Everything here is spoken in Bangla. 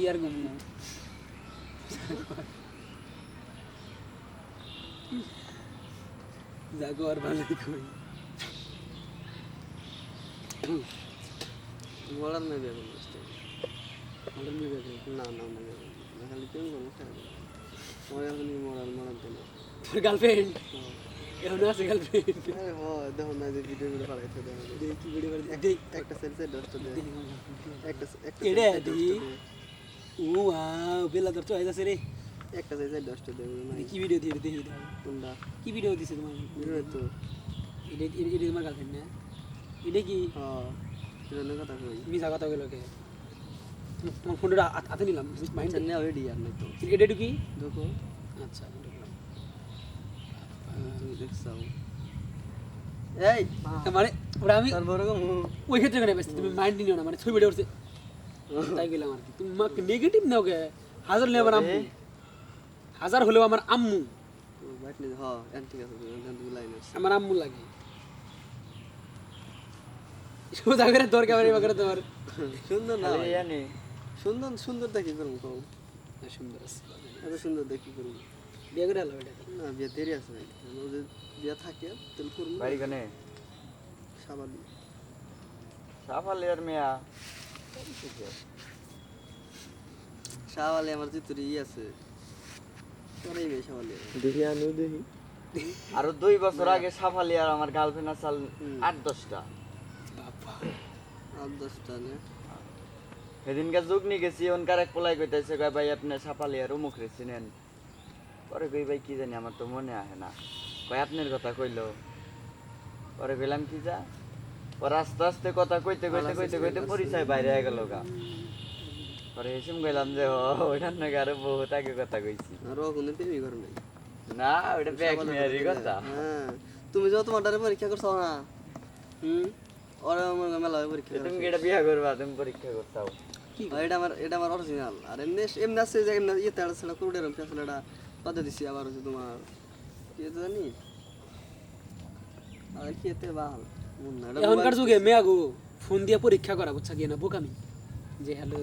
কি আর ঘুম না যাগো আর ভালো কই বলার নেই বেগুন আমাদের মেয়ে বেবে না না না বেগুন না খালি এখন মরার মরার গার্লফ্রেন্ড এখন আছে গার্লফ্রেন্ড আরে দেখো না যে ভিডিও গুলো পাঠাইছে দেখো দেখি ভিডিও একটা সেলসে দশটা দে। একটা ও বেলা তোর চয়েস আছে রে। একটা সাইজে দশটা দেবে না। কি ভিডিও দিয়ে দেখি কোনটা? কি ভিডিও দিছে তোমার? ভিডিও তো। এটা এটা তোমার গার্লফ্রেন্ড না? এটা কি? হ্যাঁ কথা কই। মিছা কথা বলো কে তোমার ফোনটা হাতে নিলাম মাইন্ড আচ্ছা নেওয়া রেডি আর নাই তো। এটা কি? দেখো। আচ্ছা দেখছাও এই মানে ওরা আমি ওই ক্ষেত্রে কেন তুমি মাইন্ড নিও না মানে ছবি ভিডিও উঠছে। তাই গেলাম আর কি। তুমি নেগেটিভ নাও কে হাজার হলে আমার আম্মু। হাজার হলেও আমার আম্মু। হ্যাঁ আমার আম্মু লাগে। সোজা করে দরকার বাড়ি করে তোমার। সুন্দর না সুন্দর সুন্দর দেখি করুন কও? না, সুন্দর আছে। এত সুন্দর দেখি করুন বিয়ে করে হলো এটা। না বিয়ে দেরি আছে ভাই। বিয়ে থাকে তাহলে করুন বাড়ি কানে? সাবালি সাফালিয়ার মেয়া। সাবালি আমার ই আছে দেখি আনু দেখি। আরও দুই বছর আগে সাফালিয়ার আমার গার্লফ্রেন্ড আসাল আট দশটা। আট দশটা না? সেদিনকে যুগ নিয়ে গেছি ওনকার এক পোলাই কইতেছে কয় ভাই আপনি সাফালিয়ার উমুক রে চিনেন পরে কই ভাই কি জানি আমার তো মনে আহে না। কয় আপনার কথা কইলো। পরে কইলাম কি যা? পরে আস্তে আস্তে কথা কইতে কইতে কইতে কইতে পরিচয় বাইরে হয়ে গেল গা। পরে এসে কইলাম যে ওইটার নাকি আরও বহুত আগে কথা কইছি। আর কোনো প্রেমই করে নাই। না ওটা ব্যাগ মেয়ারি কথা হ্যাঁ তুমি যাও তোমার পরীক্ষা করছ না? হুম? ওরা আমার মেলা পরীক্ষা তুমি কি এটা বিয়া করবা? তুমি পরীক্ষা করতাও এটা আমার এটা আমার অরিজিনাল আর এমনি এমনি আছে যে এমনি ইয়ে তাড়া ছিল কুড়ে রম দিছি আবার হচ্ছে তোমার কি জানি? আর কি এতে এখনকার যুগে মেয়াগো ফোন দিয়ে পরীক্ষা করা বুঝছা গিয়ে না? বোকামি। যে হ্যালো